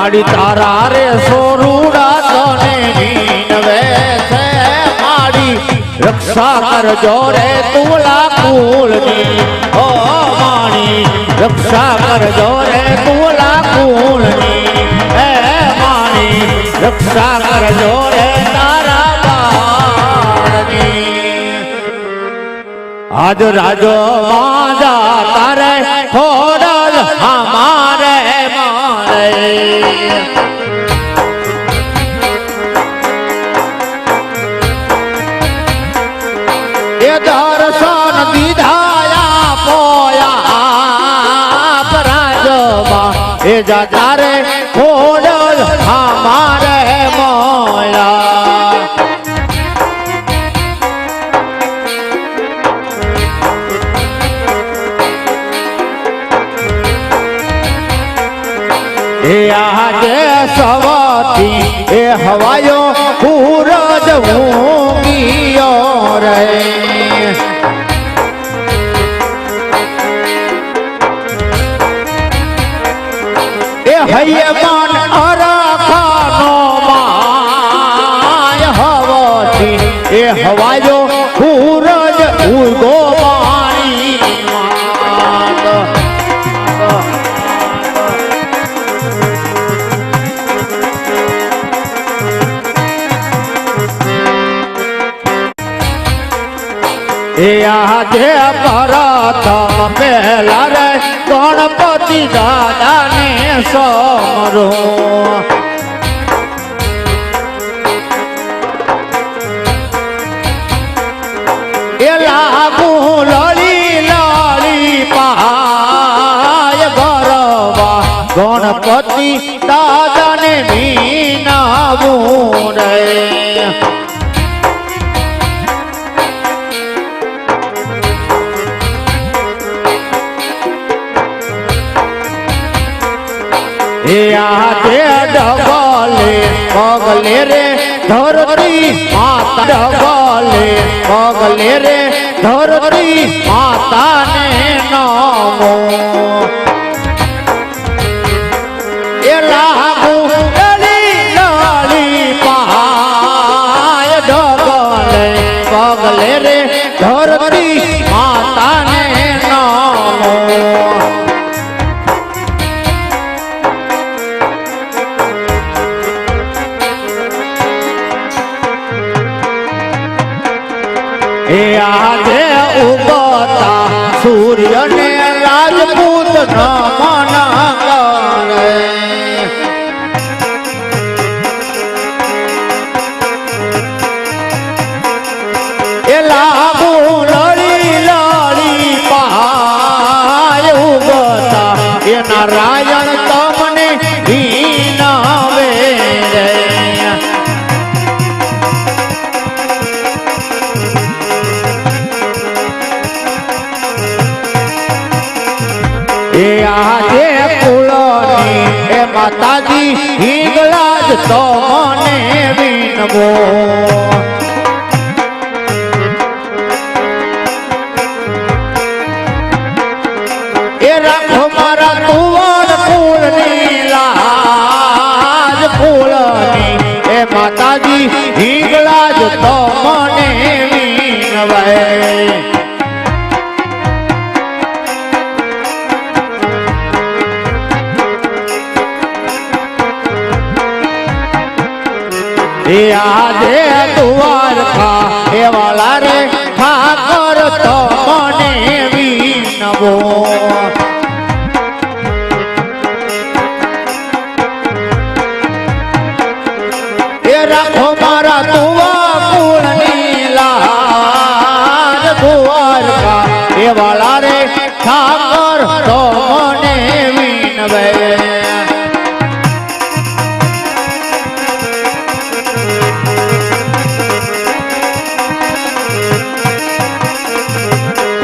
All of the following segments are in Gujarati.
માડી તારા રે સોરુડા તને નીનવે છે. માડી રક્ષા કરજો રે તુલા કુલની ઓ માણી રક્ષા કરજો રે તુલા કુલની હે માણી રક્ષા કરજો રે તારા બાળની. આજ રાજો માજા તારે ખોડલ દર્શન દીધાયા પોયા પરાજમાં એ જા તારે ખોડલ અમારે મોયા. એ આજે સવાથી એ હૈયે મન અરખાનો માય હવાથી એ હવાયો પૂરજ ઉગો પાણી એ આજે પહેલા સમરો. એ લાગુ લળી લળી પાય ગરવા ગણપતિ દાદાને મીનાવું રે. એ આજે ડબલે પગલે રે ધરતી માતા ડબલે પગલે રે ધરતી માતાને નમો. એ આજે ઉગતા સૂર્યને રાજપૂત નમન એ આજે કુળની એ માતાજી હિંગલા જ તો મને વિનવો એ રાખો મારા તુવર આજે દ્વારકા એ વાલા રે ઠાકોર તો મને વિનવો રાખો મારા તુવા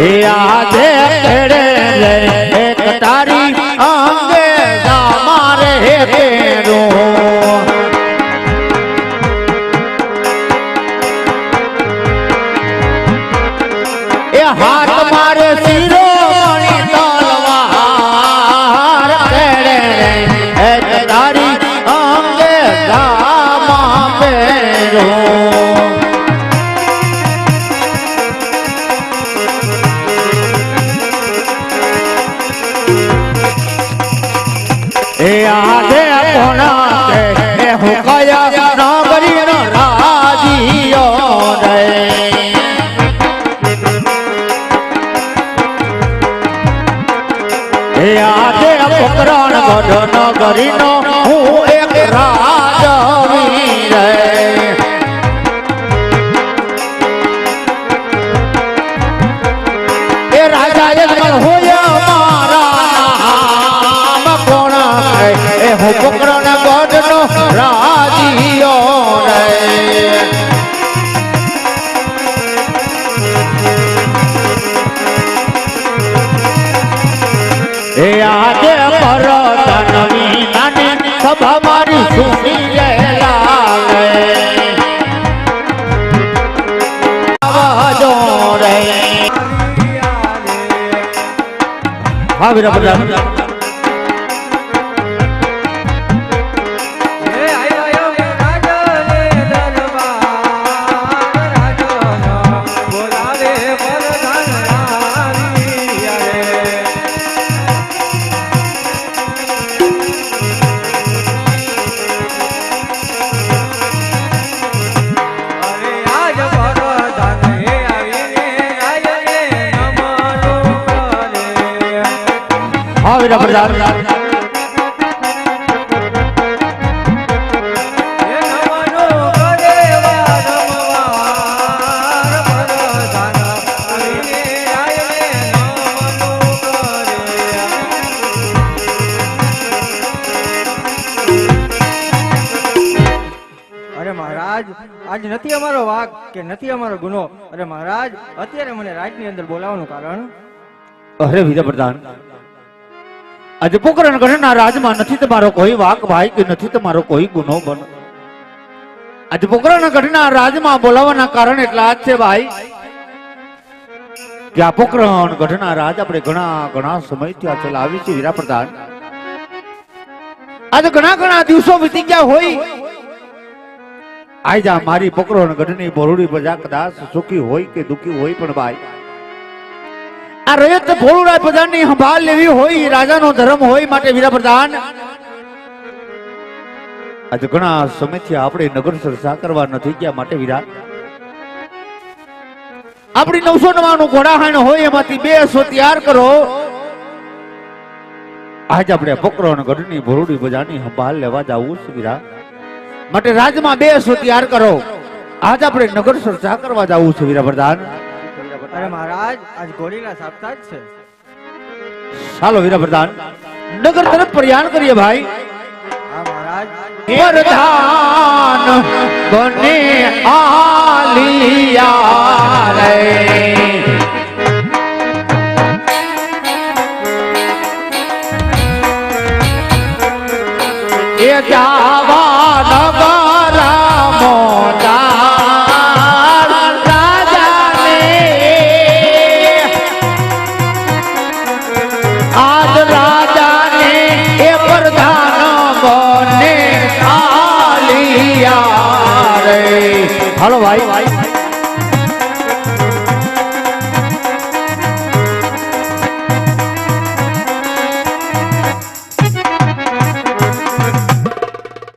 એ આજે ખેડે એક તારી અંગે મારે હાથ મારે શિરો પોકરણ ગઢ નગરી નો હું એક રાજવીર. એ રાજા યજમાન હોય મારા કોણ એ હું પોકરણ ગઢનો રાજીયો રે એ બધા વારંવાર પ્રધાન આજ નથી અમારો વાક કે નથી અમારો ગુનો. અરે મહારાજ અત્યારે મને રાજની અંદર બોલાવવાનું કારણ? અરે વિજય પ્રધાન આજે પોકરણ ગઢના રાજમાં નથી તમારો કોઈ વાક ભાઈ કે નથી તમારો કોઈ ગુનો બનો. આજે પોકરણ ગઢના રાજમાં બોલાવવાના કારણ એટલા જ છે ભાઈ. કે આ પોકરણ ગઢના રાજ આપણે ઘણા ઘણા સમયથી આ ચલાવી છે વીરા પ્રધાન આજે ઘણા ઘણા દિવસો વીતી ગયા હોય. આજ મારી પોકરણ ગઢની બોરડી પ્રજા કદાચ સુખી હોય કે દુખી હોય પણ ભાઈ. આ રયત ભોળુડા પ્રધાનની સંભાળ લેવી હોય, રાજાનો ધર્મ હોય માટે વીરા પ્રધાન આજે ઘણા સમયથી આપણે નગર સાકરવા કરવા નથી ગયા માટે વીરા. આપણી નવસો નવાનું ઘોડાહાણ હોય, એમાંથી બે સો તૈયાર કરો. આજ આપણે પોકરણ ગઢની ભોરડી બજારની સંભાળ લેવા જવું છે વીરા. માટે રાજમાં બે સો તૈયાર કરો. આજ આપણે નગર સાકરવા કરવા જવું છે વીરા પ્રધાન અરે મહારાજ આજ ગોરીલા સાપ્તાહ છે. ચાલો વીરા પ્રધાન નગર તરફ પ્રયાણ કરીએ ભાઈ. હા મહારાજ. પ્રધાન બને આલિયા રે. એ જાવા હાલો ભાઈ.